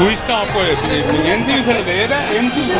সুইচটা অফ করে এনসিবি ফেলে দে এটা এনসিবি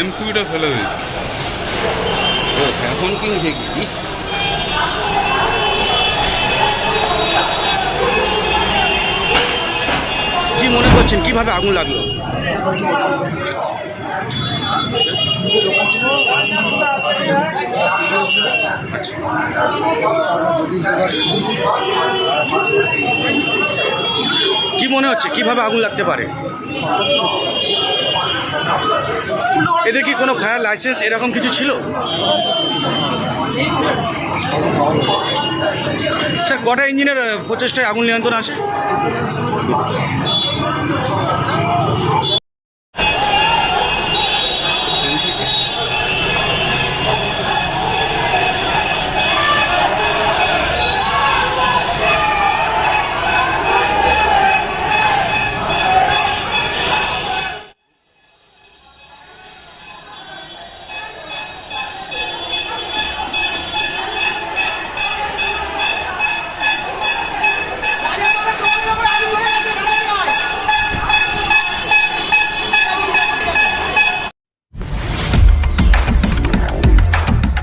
এমসিবিটা ফেলে দে। ফ্যাশন কিং থেকে ইস। কি মনে করছেন? কীভাবে আগুন লাগল? কি মনে হচ্ছে? কীভাবে আগুন লাগতে পারে? এদের কি কোনো ফায়ার লাইসেন্স এরকম কিছু ছিল? স্যার, কটা ইঞ্জিনের প্রচেষ্টায় আগুন নিয়ন্ত্রণ আসে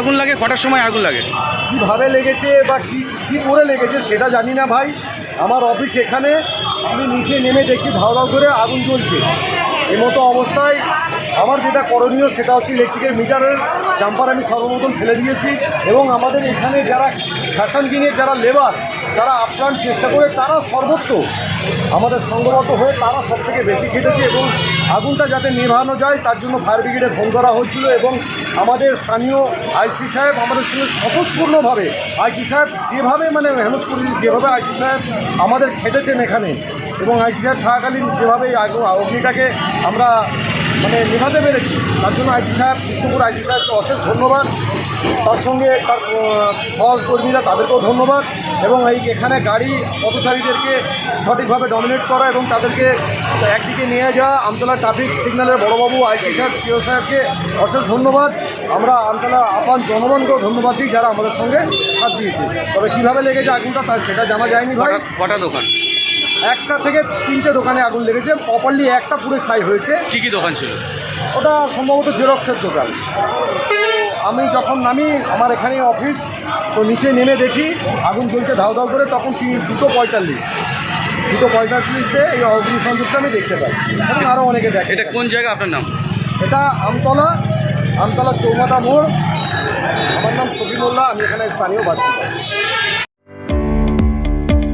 আগুন লাগে, কটার সময় আগুন লাগে? কীভাবে লেগেছে বা কী কী করে লেগেছে সেটা জানি না ভাই। আমার অফিস এখানে, আমি নিচে নেমে দেখছি, ধাও ধাও করে আগুন জ্বলছে। এ মতো অবস্থায় আমার যেটা করণীয় সেটা হচ্ছে ইলেকট্রিকের মিটারের জাম্পার আমি সর্বপ্রথম ফেলে দিয়েছি এবং আমাদের এখানে যারা ফ্যাশন কিংয়ের যারা লেবার তারা আপ্রাণ চেষ্টা করে, তারা সর্বত্র আমাদের সংঘবদ্ধ হয়ে তারা সব থেকে বেশি খেটেছে এবং আগুনটা যাতে নেভানো যায়, তার জন্য ফায়ার ব্রিগেডে ফোন করা হয়েছিল এবং আমাদের স্থানীয় আইসি সাহেব আমাদের সঙ্গে স্বতঃস্ফূর্ণভাবে, আইসি সাহেব যেভাবে মানে মেহনত করি যেভাবে আইসি সাহেব আমাদের খেটেছেন এখানে এবং আইসি সাহেব থাকাকালীন যেভাবে অগ্নিটাকে আমরা মানে নেভাতে পেরেছি। তার জন্য আইসি সাহেব কৃষ্ণপুর আইসি সাহেবকে অশেষ ধন্যবাদ। তার সঙ্গে তার সহকর্মীরা তাদেরকেও ধন্যবাদ এবং এই এখানে গাড়ি পথচারীদেরকে সঠিকভাবে ডমিনেট করা এবং তাদেরকে একদিকে নিয়ে যাওয়া, আমতলা ট্রাফিক সিগন্যালের বড়বাবু আইসি সাহেব, সিও সাহেবকে অশেষ ধন্যবাদ। আমরা আমতলা আপান জনগণকেও ধন্যবাদ দিই যারা আমাদের সঙ্গে সাথ দিয়েছে। তবে কীভাবে লেগেছে আগুনটা তার সেটা জানা যায়নি ভাই। কটা দোকান? একটা থেকে তিনটে দোকানে আগুন লেগেছে প্রপারলি একটা পুরো ছাই হয়েছে। কি কি দোকান ছিল? ওটা সম্ভবত জেরক্সের দোকান। আমি যখন নামি আমার এখানে অফিস তো নিচে নেমে দেখি আগুন জ্বলছে ধাও ধাও করে তখন দুটো পঁয়তাল্লিশ। দুটো পঁয়তাল্লিশে এই অগ্নি সংযোগটা আমি দেখতে পাই। এবং আরও অনেকে দেখে এটা কোন জায়গা? আপনার নাম? এটা আমতলা আমতলা চৌমাথা মোড়। আমার নাম সফি মোল্লা আমি এখানে স্থানীয় বাসিন্দা।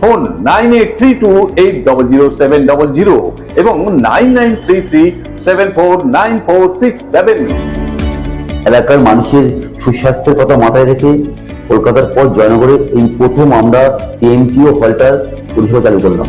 ফোন নাইন জিরো এবং nine nine three three seven four nine four six seven. এলাকার মানুষের সুস্বাস্থ্যের কথা মাথায় রেখে কলকাতার পর জয়নগরে এই প্রথম আমরা টিএমটিও হলটার পরিষেবা চালু করলাম।